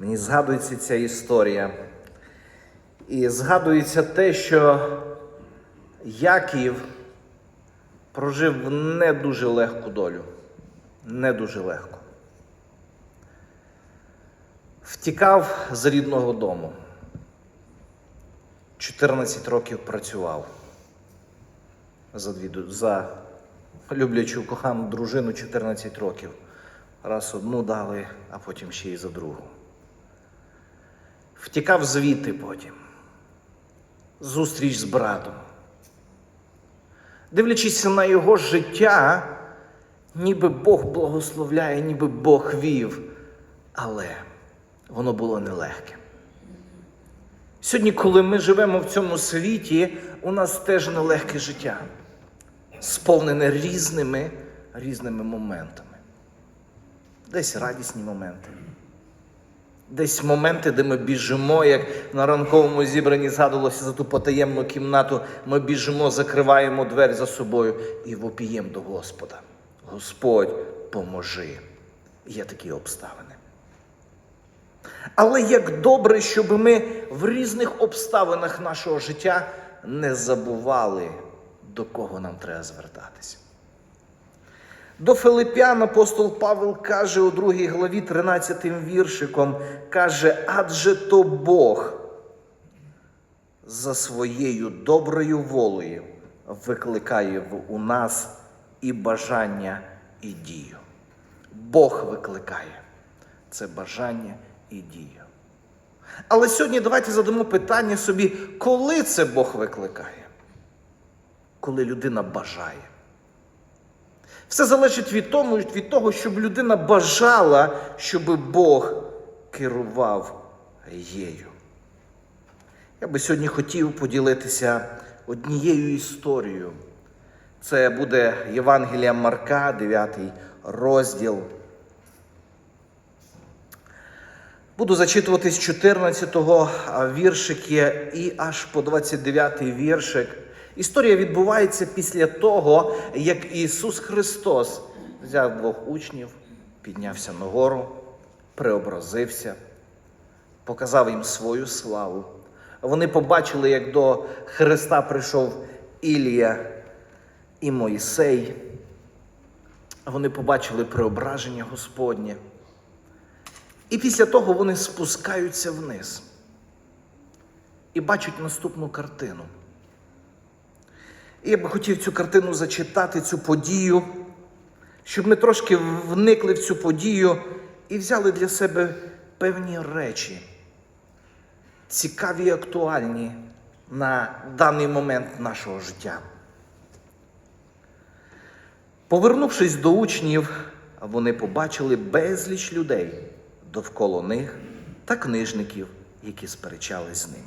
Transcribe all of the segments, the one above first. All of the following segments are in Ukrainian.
Мені згадується ця історія. І згадується те, що Яків прожив не дуже легку долю. Не дуже легко. Втікав з рідного дому. 14 років працював за, за люблячу кохану дружину 14 років. Раз одну дали, а потім ще й за другу. Втікав звідти потім. Зустріч з братом. Дивлячись на його життя, ніби Бог благословляє, ніби Бог вів, але воно було нелегке. Сьогодні, коли ми живемо в цьому світі, у нас теж нелегке життя, сповнене різними, різними моментами. Десь радісні моменти, десь моменти, де ми біжимо, як на ранковому зібранні згадувалося за ту потаємну кімнату, ми біжимо, закриваємо двері за собою і вопіємо до Господа. Господь, поможи. Є такі обставини. Але як добре, щоб ми в різних обставинах нашого життя не забували, до кого нам треба звертатися. До Филипян апостол Павел каже у другій главі 13 віршиком, каже, адже то Бог за своєю доброю волею викликає у нас і бажання, і дію. Бог викликає це бажання і дію. Але сьогодні давайте задамо питання собі, коли це Бог викликає? Коли людина бажає. Все залежить від, тому, від того, щоб людина бажала, щоб Бог керував її. Я би сьогодні хотів поділитися однією історією. Це буде Євангелія Марка, 9 розділ. Буду зачитувати з 14-го віршики і аж по 29-й віршик. Історія відбувається після того, як Ісус Христос взяв двох учнів, піднявся на гору, преобразився, показав їм свою славу. Вони побачили, як до Христа прийшов Ілія і Моїсей. Вони побачили преображення Господнє. І після того вони спускаються вниз і бачать наступну картину. Я би хотів цю картину зачитати, цю подію, щоб ми трошки вникли в цю подію і взяли для себе певні речі, цікаві і актуальні на даний момент нашого життя. Повернувшись до учнів, вони побачили безліч людей довкола них та книжників, які сперечались з ними.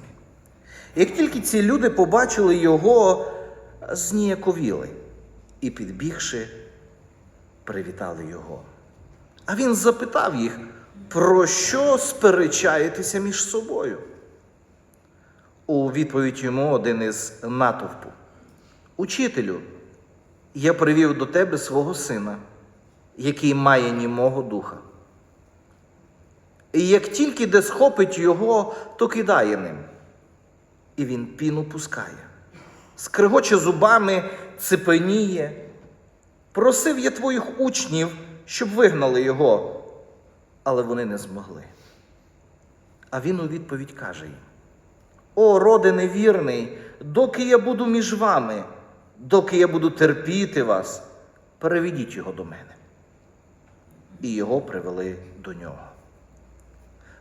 Як тільки ці люди побачили його, зніяковіли і, підбігши, привітали його. А він запитав їх, про що сперечаєтеся між собою? У відповідь йому один із натовпу. Учителю, я привів до тебе свого сина, який має німого духа. І як тільки де схопить його, то кидає ним. І він піну пускає. Скригоче зубами, цепеніє. Просив я твоїх учнів, щоб вигнали його, але вони не змогли. А він у відповідь каже їм: О, роде невірний, доки я буду між вами, доки я буду терпіти вас, переведіть його до мене. І його привели до нього.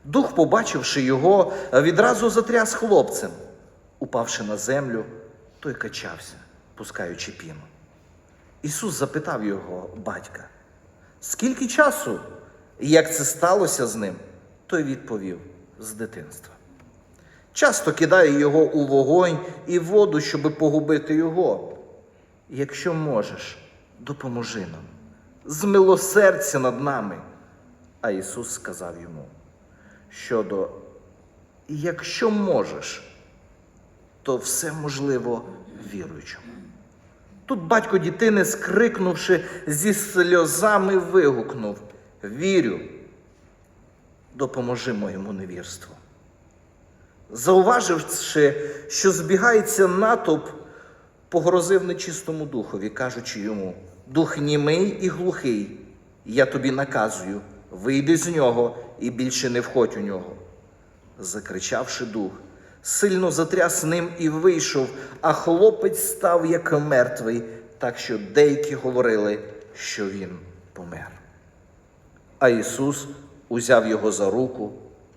Дух, побачивши його, відразу затряс хлопцем. Упавши на землю, той качався, пускаючи піну. Ісус запитав його батька, скільки часу, і як це сталося з ним? Той відповів з дитинства. Часто кидає його у вогонь і воду, щоби погубити його. Якщо можеш, допоможи нам, змилосердься над нами. А Ісус сказав йому, щодо якщо можеш, то все можливо віруючому. Тут батько дитини, скрикнувши зі сльозами, вигукнув: Вірю, допоможи моєму невірству. Зауваживши, що збігається натовп, погрозив нечистому духові, кажучи йому: Дух німий і глухий, я тобі наказую, вийди з нього і більше не входь у нього. Закричавши дух, сильно затряс ним і вийшов, а хлопець став як мертвий, так що деякі говорили, що він помер. А Ісус узяв його за руку,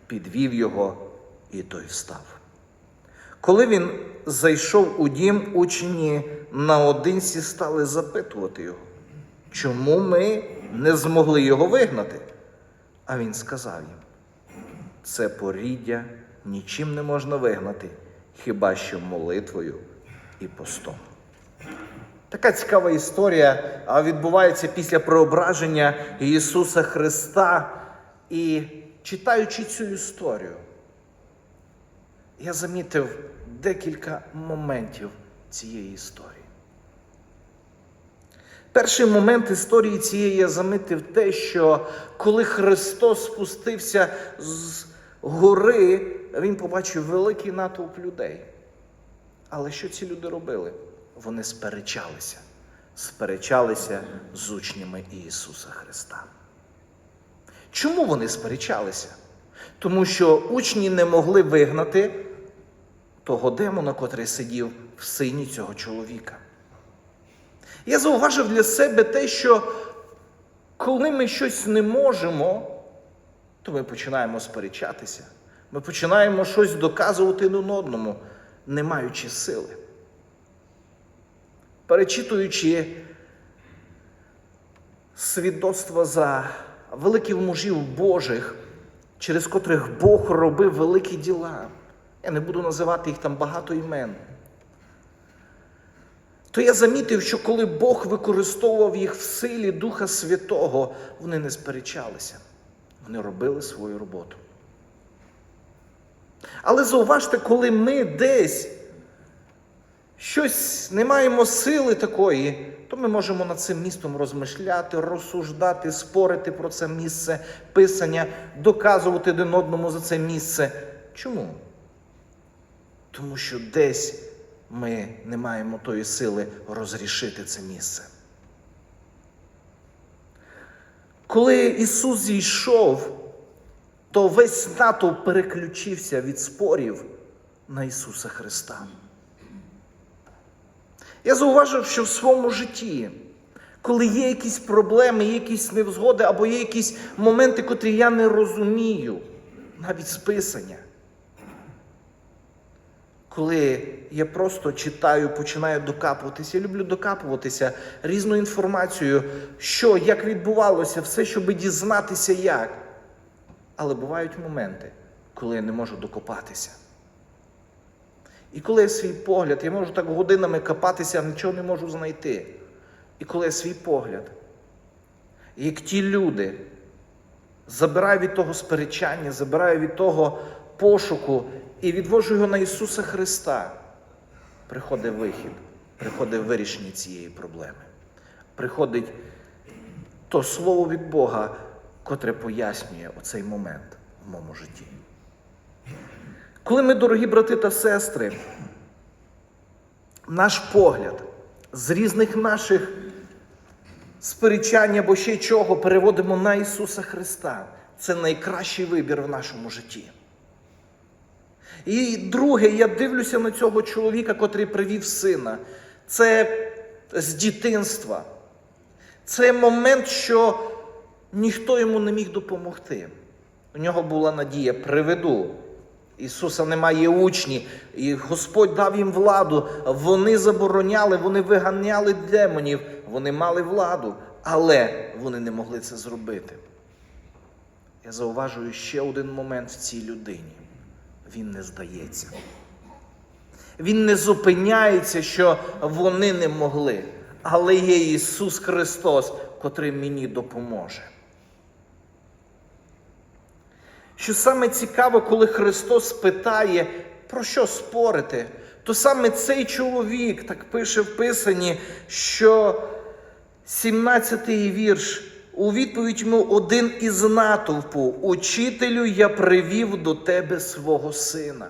підвів його, і той встав. Коли він зайшов у дім, учні наодинці стали запитувати його, чому ми не змогли його вигнати? А він сказав їм: це поріддя нічим не можна вигнати, хіба що молитвою і постом. Така цікава історія відбувається після преображення Ісуса Христа. І читаючи цю історію, я замітив декілька моментів цієї історії. Перший момент історії цієї я замітив те, що коли Христос спустився з гори, Він побачив великий натовп людей. Але що ці люди робили? Вони сперечалися, сперечалися з учнями Ісуса Христа. Чому вони сперечалися? Тому що учні не могли вигнати того демона, котрий сидів в сині цього чоловіка. Я зауважив для себе те, що коли ми щось не можемо, то ми починаємо сперечатися. Ми починаємо щось доказувати один одному, не маючи сили. Перечитуючи свідоцтва за великих мужів Божих, через котрих Бог робив великі діла. Я не буду називати їх там багато імен. То я замітив, що коли Бог використовував їх в силі Духа Святого, вони не сперечалися, вони робили свою роботу. Але зауважте, коли ми десь щось не маємо сили такої, то ми можемо над цим містом розмишляти, розсуждати, спорити про це місце писання, доказувати один одному за це місце. Чому? Тому що десь ми не маємо тої сили розрішити це місце. Коли Ісус зійшов, то весь натовп переключився від спорів на Ісуса Христа. Я зауважив, що в своєму житті, коли є якісь проблеми, є якісь невзгоди, або є якісь моменти, котрі я не розумію, навіть списання, коли я просто читаю, починаю докапуватися, я люблю докапуватися різною інформацією, що, як відбувалося, все, щоб дізнатися як. Але бувають моменти, коли я не можу докопатися. І коли я свій погляд, я можу так годинами копатися, а нічого не можу знайти. І коли я свій погляд, як ті люди, забираю від того сперечання, забираю від того пошуку і відвожу його на Ісуса Христа, приходить вихід, приходить вирішення цієї проблеми. Приходить то слово від Бога, котре пояснює оцей момент в моєму житті. Коли ми, дорогі брати та сестри, наш погляд з різних наших сперечань або ще чого переводимо на Ісуса Христа, це найкращий вибір в нашому житті. І друге, я дивлюся на цього чоловіка, котрий привів сина. Це з дитинства. Це момент, що ніхто йому не міг допомогти. У нього була надія, приведу. Ісуса немає учні, і Господь дав їм владу. Вони забороняли, вони виганяли демонів, вони мали владу, але вони не могли це зробити. Я зауважую ще один момент в цій людині. Він не здається. Він не зупиняється, що вони не могли. Але є Ісус Христос, котрий мені допоможе. Що саме цікаво, коли Христос питає, про що спорити, то саме цей чоловік так пише в Писанні, що 17-й вірш у відповідь йому один із натовпу: Учителю, я привів до тебе свого сина.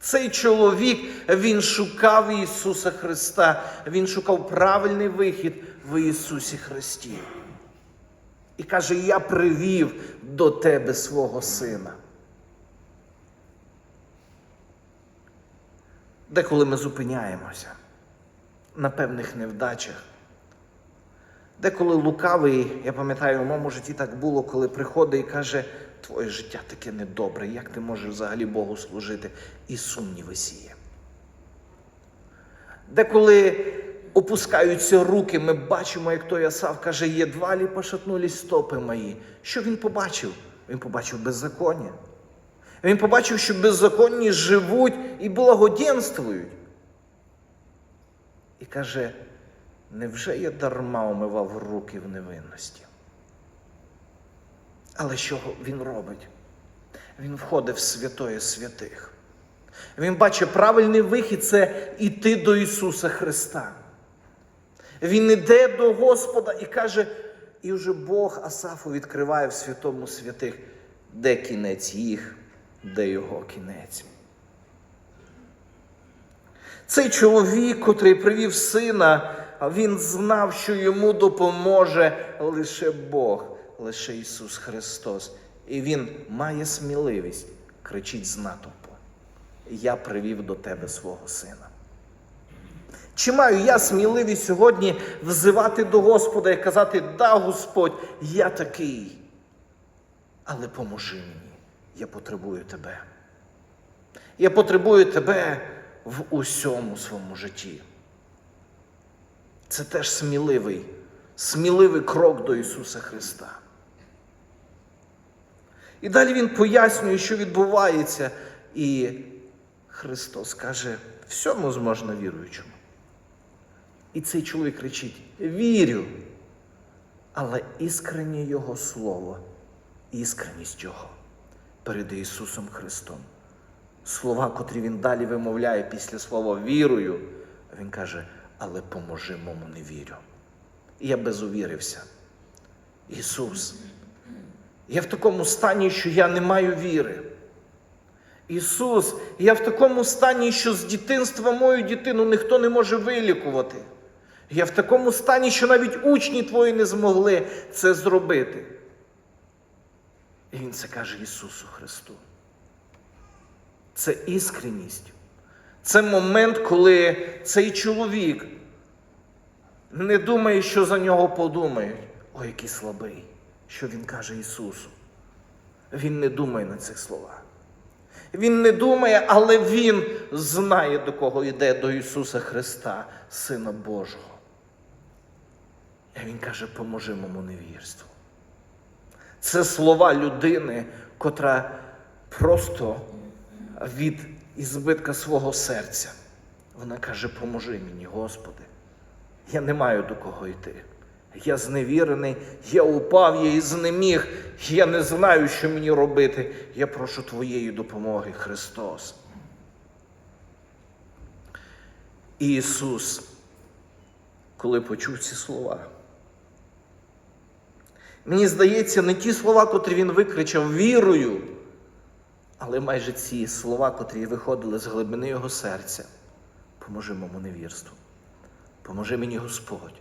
Цей чоловік він шукав Ісуса Христа, він шукав правильний вихід в Ісусі Христі. І каже: Я привів до тебе свого сина. Деколи ми зупиняємося на певних невдачах. Деколи лукавий, я пам'ятаю, у моєму житті так було, коли приходить і каже, твоє життя таке недобре, як ти можеш взагалі Богу служити? І сумніви сіє. Деколи опускаються руки, ми бачимо, як той Асав каже, єдва лі пошатнулись стопи мої. Що він побачив? Він побачив беззаконня. Він побачив, що беззаконні живуть і благоденствують. І каже, невже я дарма умивав руки в невинності? Але що він робить? Він входить в святої святих. Він бачить правильний вихід це іти до Ісуса Христа. Він іде до Господа і каже, і вже Бог Асафу відкриває в святому святих, де кінець їх, де його кінець. Цей чоловік, котрий привів сина, він знав, що йому допоможе лише Бог, лише Ісус Христос. І він має сміливість, кричить з натовпу. Я привів до тебе свого сина. Чи маю я сміливість сьогодні взивати до Господа і казати, да, Господь, я такий. Але поможи мені, я потребую тебе. Я потребую тебе в усьому своєму житті. Це теж сміливий, сміливий крок до Ісуса Христа. І далі Він пояснює, що відбувається, і Христос каже, всьому зможна віруючому. І цей чоловік кричить: Вірю. Але іскреннє Його Слово, іскреність Його перед Ісусом Христом. Слова, котрі він далі вимовляє після слова вірую, він каже, але поможи мому не вірю. І я безувірився. Ісус, я в такому стані, що я не маю віри. Ісус, я в такому стані, що з дитинства мою дитину ніхто не може вилікувати. Я в такому стані, що навіть учні твої не змогли це зробити. І Він це каже Ісусу Христу. Це іскреність. Це момент, коли цей чоловік не думає, що за нього подумають. Ой, який слабий, що він каже Ісусу. Він не думає на цих словах. Він не думає, але Він знає, до кого йде до Ісуса Христа, Сина Божого. І Він каже, поможи моєму невірству. Це слова людини, котра просто від ізбитка свого серця. Вона каже, поможи мені, Господи. Я не маю до кого йти. Я зневірений, я упав, я і знеміг, я не знаю, що мені робити. Я прошу Твоєї допомоги, Христос. І Ісус, коли почув ці слова, мені здається, не ті слова, котрі Він викричав вірою, але майже ці слова, котрі виходили з глибини Його серця. Поможи моєму невірству. Поможи мені Господь.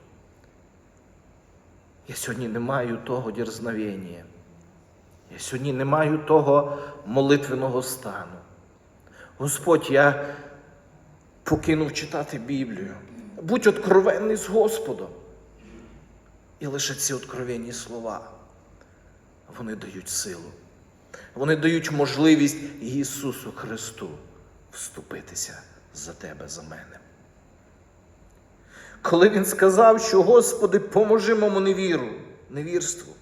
Я сьогодні не маю того дерзновення. Я сьогодні не маю того молитвеного стану. Господь, я покинув читати Біблію. Будь откровенний з Господом. І лише ці откровенні слова, вони дають силу. Вони дають можливість Ісусу Христу вступитися за тебе, за мене. Коли він сказав, що Господи, поможи моєму невіру, невірству.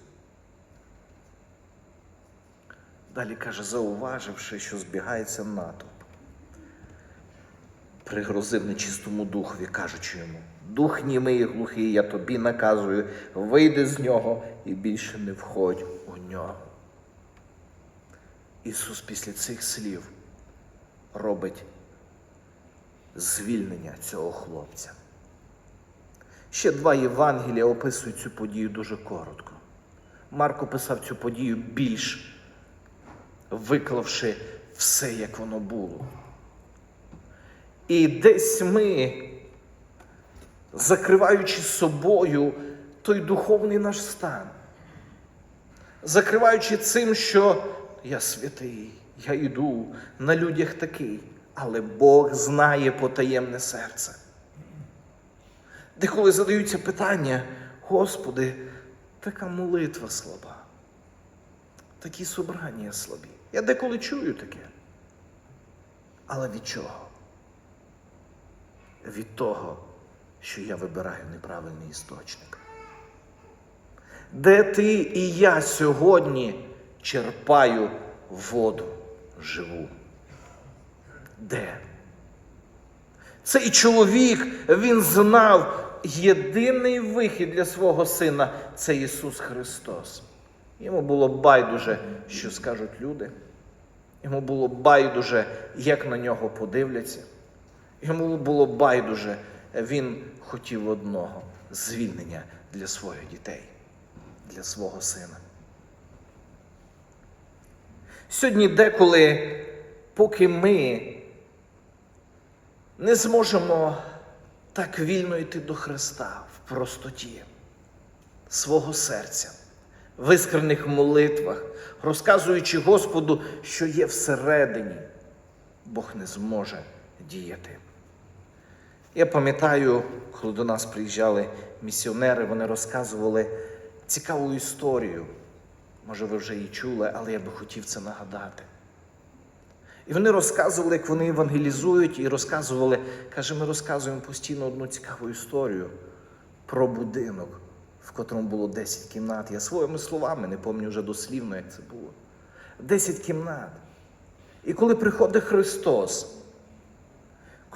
Далі каже, зауваживши, що збігається натовп, пригрозив нечистому духові, кажучи йому, дух німий і глухий, я тобі наказую, вийди з нього і більше не входь у нього. Ісус після цих слів робить звільнення цього хлопця. Ще два Євангелія описують цю подію дуже коротко. Марко писав цю подію більш, виклавши все, як воно було. І десь ми, закриваючи собою той духовний наш стан, закриваючи цим, що я святий, я йду на людях такий, але Бог знає потаємне серце. Деколи задаються питання, Господи, така молитва слаба, такі собрання слабі. Я деколи чую таке. Але від чого? Від того, що я вибираю неправильний істочник. Де ти і я сьогодні черпаю воду живу? Де? Цей чоловік він знав єдиний вихід для свого сина це Ісус Христос. Йому було байдуже, що скажуть люди. Йому було байдуже, як на нього подивляться. Йому було байдуже, він хотів одного звільнення для своїх дітей, для свого сина. Сьогодні деколи, поки ми не зможемо так вільно йти до Христа в простоті свого серця, в іскрених молитвах, розказуючи Господу, що є всередині, Бог не зможе діяти. Я пам'ятаю, коли до нас приїжджали місіонери, вони розказували цікаву історію. Може, ви вже її чули, але я би хотів це нагадати. І вони розказували, як вони евангелізують, і розказували, каже, ми розказуємо постійно одну цікаву історію про будинок, в котрому було 10 кімнат. Я своїми словами не пам'ятаю вже дослівно, як це було. 10 кімнат. І коли приходить Христос,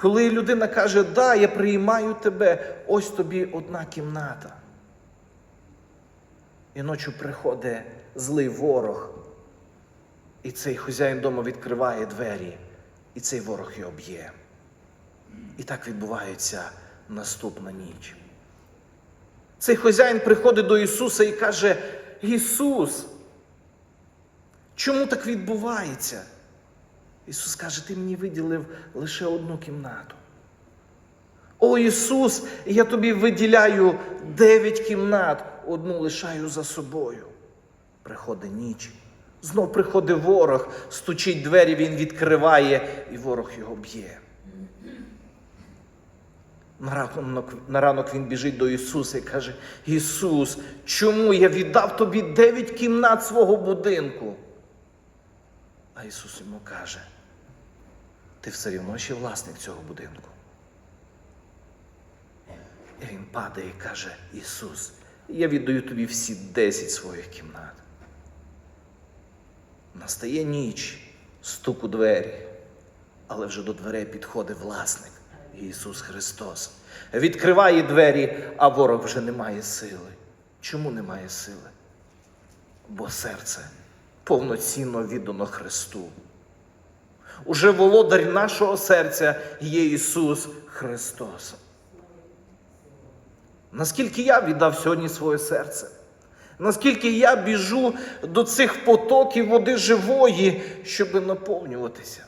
коли людина каже, да, я приймаю тебе, ось тобі одна кімната. І ночі приходить злий ворог, і цей хазяїн дому відкриває двері, і цей ворог його б'є. І так відбувається наступна ніч. Цей хазяїн приходить до Ісуса і каже: Ісус, чому так відбувається? Ісус каже, ти мені виділив лише одну кімнату. О Ісус, я тобі виділяю дев'ять кімнат, одну лишаю за собою. Приходить ніч. Знов приходить ворог, стучить двері, він відкриває, і ворог його б'є. На ранок, на ранок він біжить до Ісуса і каже: Ісус, чому я віддав тобі дев'ять кімнат свого будинку? А Ісус йому каже, ти все рівно ще власник цього будинку. І він падає і каже, Ісус, я віддаю тобі всі десять своїх кімнат. Настає ніч, стук у двері, але вже до дверей підходить власник Ісус Христос. Відкриває двері, а ворог вже не має сили. Чому не має сили? Бо серце повноцінно віддано Христу. Уже володар нашого серця є Ісус Христос. Наскільки я віддав сьогодні своє серце? Наскільки я біжу до цих потоків води живої, щоб наповнюватися?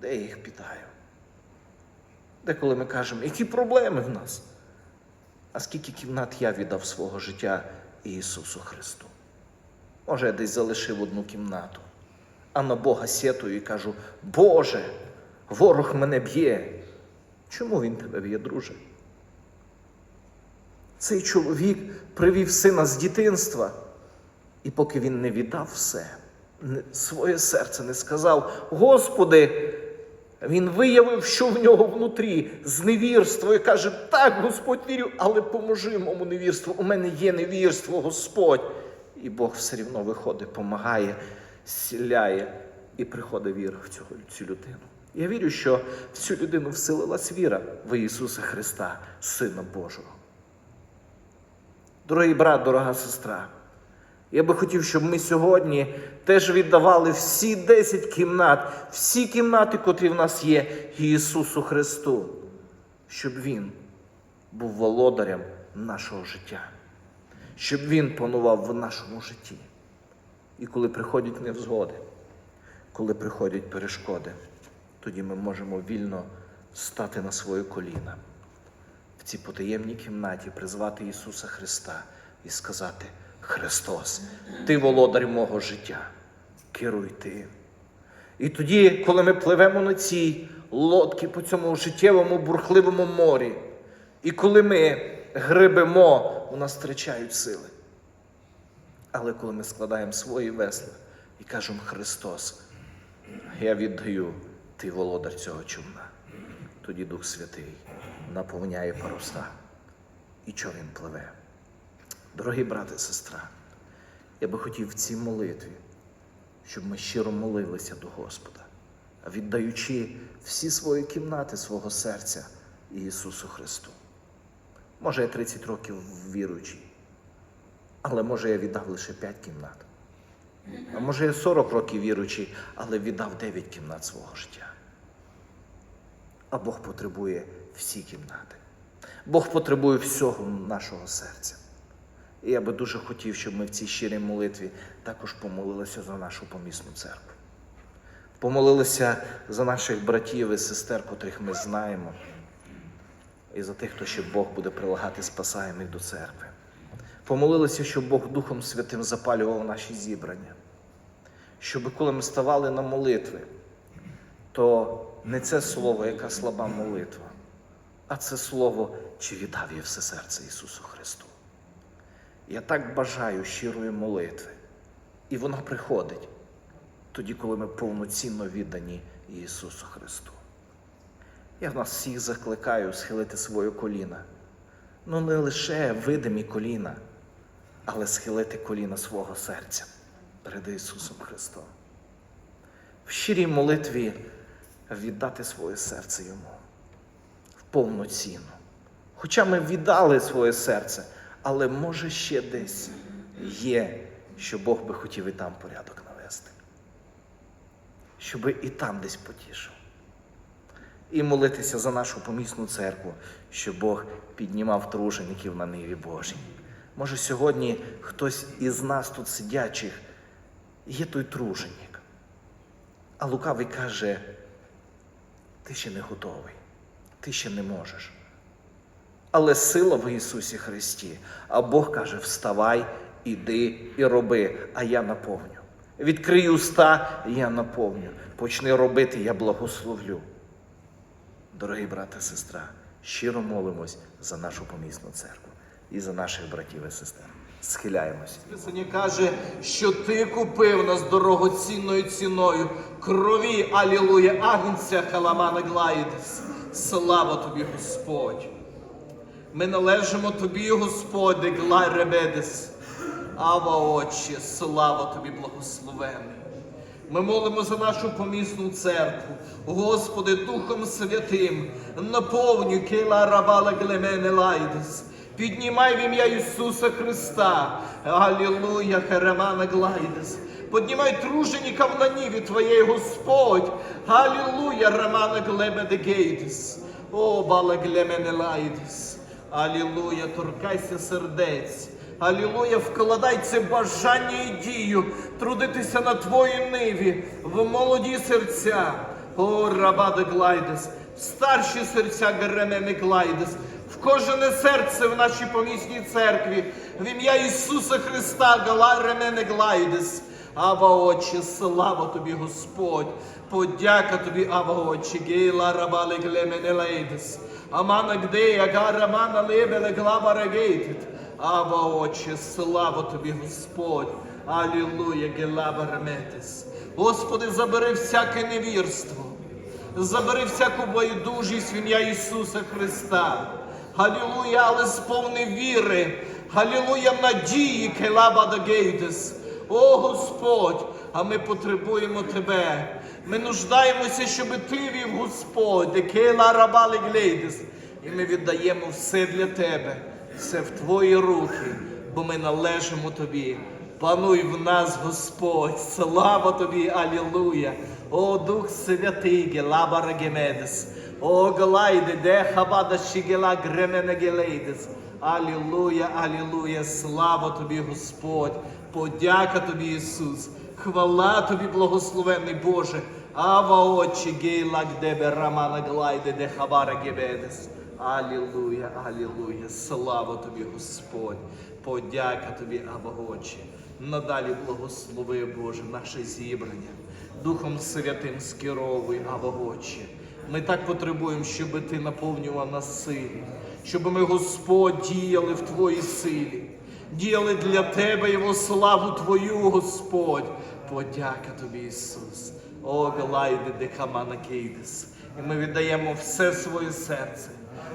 Де я їх питаю? Деколи ми кажемо, які проблеми в нас? А скільки кімнат я віддав свого життя Ісусу Христу? Може, я десь залишив одну кімнату, а на Бога сетую і кажу: Боже, ворог мене б'є. Чому він тебе б'є, друже? Цей чоловік привів сина з дитинства, і поки він не віддав все, своє серце не сказав, Господи, він виявив, що в нього внутрі зневірство, і каже: Так, Господь вірю, але поможи моєму невірству. У мене є невірство, Господь. І Бог все рівно виходить, помагає, зціляє, і приходить віра в цю, цю людину. Я вірю, що в цю людину вселилась віра в Ісуса Христа, Сина Божого. Дорогий брат, дорога сестра, я би хотів, щоб ми сьогодні теж віддавали всі 10 кімнат, всі кімнати, котрі в нас є, Ісусу Христу, щоб Він був володарем нашого життя, щоб Він панував в нашому житті. І коли приходять невзгоди, коли приходять перешкоди, тоді ми можемо вільно стати на своє коліна в цій потаємній кімнаті, призвати Ісуса Христа і сказати: Христос, Ти володар мого життя, керуй ти. І тоді, коли ми пливемо на цій лодці по цьому життєвому бурхливому морі, і коли ми гребемо, у нас втрачають сили. Але коли ми складаємо свої весла і кажемо Христос, я віддаю ти володар цього човна, тоді Дух Святий наповняє паруса. І що він пливе? Дорогі брати і сестра, я би хотів в цій молитві, щоб ми щиро молилися до Господа, віддаючи всі свої кімнати свого серця Ісусу Христу. Може, я 30 років віруючий, але може я віддав лише 5 кімнат. А може я 40 років віруючий, але віддав 9 кімнат свого життя. А Бог потребує всі кімнати. Бог потребує всього нашого серця. І я би дуже хотів, щоб ми в цій щирій молитві також помолилися за нашу помісну церкву. Помолилися за наших братів і сестер, котрих ми знаємо, і за тих, хто ще Бог буде прилагати спасаємих до церкви. Помолилися, щоб Бог Духом Святим запалював наші зібрання. Щоб коли ми ставали на молитви, то не це слово, яка слаба молитва, а це слово, чи віддав я все серце Ісусу Христу. Я так бажаю щирої молитви, і вона приходить тоді, коли ми повноцінно віддані Ісусу Христу. Я нас всіх закликаю схилити своє коліна. Ну не лише видимі коліна, але схилити коліна свого серця перед Ісусом Христом. В щирій молитві віддати своє серце Йому в повну ціну. Хоча ми віддали своє серце, але може ще десь є, що Бог би хотів і там порядок навести. Щоби і там десь потішив. І молитися за нашу помісну церкву, щоб Бог піднімав тружеників на ниві Божій. Може, сьогодні хтось із нас тут сидячих є той труженик. А лукавий каже, ти ще не готовий, ти ще не можеш. Але сила в Ісусі Христі. А Бог каже: вставай, іди і роби, а я наповню. Відкрий уста, я наповню. Почни робити, я благословлю. Дорогі брати і сестра, щиро молимось за нашу помісну церкву і за наших братів і сестер. Схиляємось. Писання каже, що ти купив нас дорогоцінною ціною крові, алілуя, агнця халамана глаїдес. Слава тобі, Господь. Ми належимо тобі, Господи, глай ребедес. Ава Отче, слава тобі, благословений. Ми молимо за нашу помісну церкву. Господи, Духом Святим, наповнюй кейла рабала глемене лайдес. Піднімай в ім'я Ісуса Христа. Алілуя, Херемана Глайдес. Піднімай труженіка в наніві Твоєї, Господь. Алілуя, Романа Глебеде Гейдес. О, Бала Глемене Лайдес. Алілуя, торкайся сердець. Алілуя, вкладай це бажання і дію, трудитися на твоїй ниві, в молоді серця. О, Рабаде Глайдес, старші серця Геремене Глайдес, в кожне серце в нашій помісній церкві, в ім'я Ісуса Христа, Галаремене Глайдес. Ава Отче, слава тобі, Господь, подяка тобі, Ава Отче, Гейла Рабале Глемене Лейдес. Амана Гдея, Гарамана Лебеле Глава Регейтит. Ава Отче, слава тобі, Господь. Алілуя, Гелаба Реметес. Господи, забери всяке невірство. Забери всяку байдужість в ім'я Ісуса Христа. Галілуя, але сповни віри. Галілуя, надії, Келаба Дагейдес. О Господь, а ми потребуємо Тебе. Ми нуждаємося, щоб Ти вів, Господь, Кела Рабали Глейдес. І ми віддаємо все для Тебе, все в Твої руки, бо ми належимо Тобі. Пануй в нас, Господь, слава Тобі, Алілуя. О Дух Святий, Гелаба Регемедес. Глайде, де Хабада Шігела Гремене Гелейдес. Алілуя, алілуя, слава тобі, Господь, подяка тобі, Ісус, хвала тобі, благословенний Боже. Ава очі гейлак дебе рамана глайде де хабара гебедес. Алілуя, алілуя, слава тобі, Господь, подяка тобі, Ава очі. Надалі благослови, Боже, наше зібрання. Духом Святим скеровуй, Ава очі. Ми так потребуємо, щоб ти наповнював нас силі, щоб ми, Господь, діяли в Твоїй силі, діяли для Тебе во славу Твою, Господь. Подяка Тобі, Ісус. О, Галайде де Камана Кейдес. І ми віддаємо все своє серце.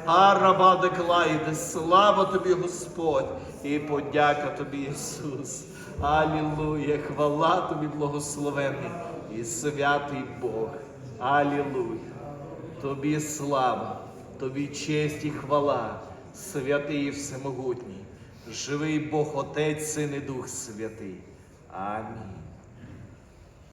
Арабаде Глайде, слава Тобі, Господь, і подяка Тобі, Ісус. Алілуя, хвала Тобі, благословений і святий Бог. Алілуя. Тобі слава, тобі честь і хвала, святий і всемогутній, живий Бог Отець, Син і Дух Святий. Амінь.